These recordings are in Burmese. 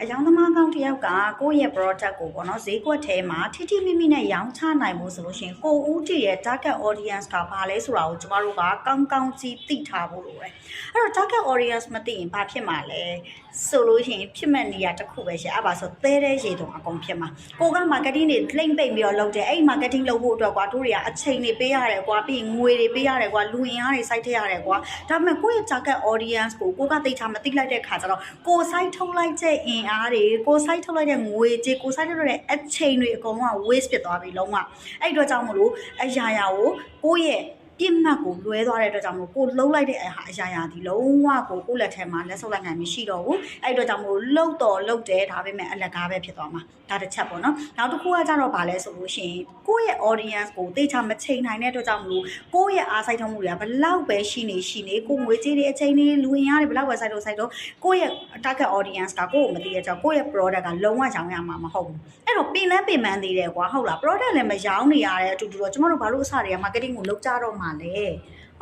အယောင်သမားကောင်းတစ်ယောက်ကကိုယ့်ရဲ့ product ကိုပေါ့နော်ဈေးကွက်ထဲမှာထိထိမိမိနဲ့ရောင်းချနိုင်ဖို့ဆိုလို့ရှိရင်ကိုယ်ဦးတည်ရဲ့ target audience ကဘာလဲဆိုတာကိုကျမတို့ကကောင်းကောင်းကြီးသိထားဖို့လိုတယ်အဲ့တော့ target audience မသိရင်ဘာဖြစ်မှာလဲဆိုလို့ရှိရင်ဖြစ်မဲ့နေရာတစ်ခုပဲရှိအဲ့ပါဆိုသဲတဲ့ရေတုံအကုန်ဖြစ်မှာကိုက marketing တွေလိမ့်ပိတ်ပြီးတော့လုပ်တယ်အဲ့ marketing လုပ်ဖို့အတွက်ကွာတို့တွေကအချိန်တွေပေးရတယ်ကွာပြီးရင်ငွေတွေပေးရတယ်ကွာလူအင်အားတွေစိုက်ထည့်ရတယ်ကွာဒါပေမဲ့ကိုယ့်ရဲ့ target audience ကိုကိုကသိချာမသိလိုက်တဲ့ခါကျတော့ကိုယ်စိုက်ထုတ်လိုက်တဲ့အင်အားတွေကိုယ်စိုက်ထုတ်လိုက်တဲ့ငွေကြေးကိုယ်စိုက်ထုတ်လိုက်တဲ့အချိန်တွေအကုန်လုံးက waste ဖြစ်သွားပြီလုံးဝအဲ့ဒီတော့ကြောင့်မလို့အရာရာကိုကိုယ့်ရဲ့ ပြစ်မှတ်ကိုလွဲသွားတဲ့အတွက်ကြောင့်မို့ကိုလှုပ်လိုက်တဲ့အဟာအရာရာဒီလုံးဝကိုကိုယ့်လက်ထဲမှာလက်ဆုပ်လိုက်နိုင်မရှိတော့ဘူးအဲ့ဒီတော့ကြောင့်မို့လှုပ်တော်လှုပ်တယ်ဒါပေမဲ့အလကားပဲဖြစ်သွားမှာဒါတစ်ချက်ပေါ့နော်နောက်တစ်ခုကကြတော့ဗာလဲဆိုလို့ရှိရင်ကိုယ့်ရဲ့ audience ကိုတေချာမချိန်နိုင်တဲ့အတွက်ကြောင့်မလို့ကိုယ့်ရဲ့အားစိုက်ထုတ်မှုတွေကဘလောက်ပဲရှိနေရှိနေကိုယ်ငွေကြေးတွေအချိန်တွေလူဝင်ရတွေဘလောက်ပဲစိုက်တော့စိုက်တော့ကိုယ့်ရဲ့ target audience ကကိုယ့်ကိုမသိတဲ့ကြောင့်ကိုယ့်ရဲ့ product ကလုံးဝရောင်းရမှာမဟုတ်ဘူးအဲ့တော့ပင်လန်းပင်ပန်းသေးတယ်ကွာဟုတ်လား product လည်းမရောင်းနေရတဲ့အတူတူတော့ကျမတို့ဘာလို့အစတွေက marketing ကိုလုပ်ကြတော့မှာလဲ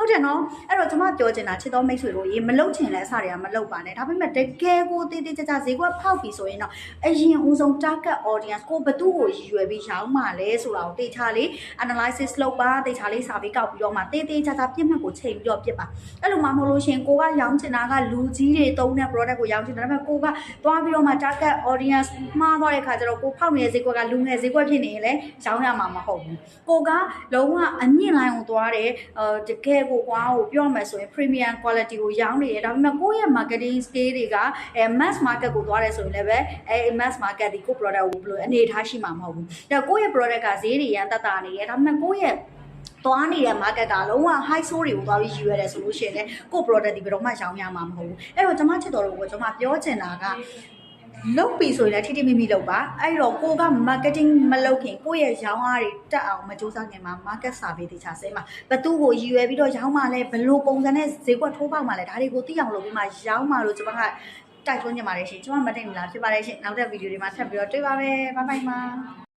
ဟုတ်တယ်နော်အဲ့တော့ကျွန်မပြောချင်တာချစ်တော်မိတ်ဆွေတို့ရေမလုတ်ချင်လဲအစားတွေကမလုတ်ပါနဲ့ဒါပေမဲ့တကယ်ကိုတည်တည်ကြကြဈေးကွက်ဖောက်ပြီဆိုရင်တော့အရင်ဦးဆုံး target audience ကိုဘသူ့ကိုရည်ရွယ်ပြီးရောင်းမှလဲဆိုတာကိုတေချာလေး analysis လုပ်ပါတေချာလေးစာပြီးကောက်ပြီးတော့မှတေးသေးချာချာပြစ်မှတ်ကိုချိန်ပြီးတော့ပြစ်ပါအဲ့လိုမှမဟုတ်လို့ရှရင်ကိုကရောင်းချင်တာကလူကြီးတွေသုံးတဲ့ product ကိုရောင်းချင်တာဒါပေမဲ့ကိုကသွားပြီးတော့မှ target audience မှားသွားတဲ့ခါကျတော့ကိုဖောက်နေတဲ့ဈေးကွက်ကလူငယ်ဈေးကွက်ဖြစ်နေရင်လည်းရောင်းရမှာမဟုတ်ဘူးကိုကလုံးဝအမြင့်လိုင်းကိုသွားတယ်အဲတကယ်ကိုကွာကိုပြောမယ်ဆိုရင် premium quality ကိုရောင်းနေတယ်ဒါပေမဲ့ကိုယ့်ရဲ့ marketing scale တွေကအဲ mass market ကိုသွားတယ်ဆိုရင်လည်းပဲအဲ mass market ဒီကို product ကိုဘယ်လိုအနေထားရှိမှာမဟုတ်ဘူးဒါကိုယ့်ရဲ့ product ကဈေးတွေရန်တက်တာနေတယ်ဒါပေမဲ့ကိုယ့်ရဲ့သွားနေတဲ့ market ကလုံးဝ high source တွေကိုသွားပြီးယူရတယ်ဆိုလို့ရှိရင်လည်းကိုယ့် product ဒီဘယ်တော့မှရောင်းရမှာမဟုတ်ဘူးအဲ့တော့ကျွန်မချစ်တော်တို့ကကျွန်မပြောချင်တာက လုပ်ပြီဆိုရင်လည်းထိထိမိမိလုပ်ပါအဲ့တော့ကိုက marketing မလုပ်ခင်ကိုယ့်ရဲ့ရောင်းအားတွေတက်အောင်မစူးစမ်းခင်မှာ market survey တေချာဆဲမှာဘသူ့ကိုရည်ရွယ်ပြီးတော့ရောင်းမှလဲဘယ်လိုပုံစံနဲ့ဈေးကွက်ထိုးပေါက်မှလဲဒါတွေကိုသိအောင်လုပ်ပြီးမှရောင်းမှလို့ကျွန်မကတိုက်တွန်းကြပါတယ်ရှင်ကျွန်မမတိတ်မလားဖြစ်ပါတယ်ရှင်နောက်တဲ့ဗီဒီယိုတွေမှာထပ်ပြီးတော့တွေ့ပါမယ်ဘိုင်ဘိုင်ပါ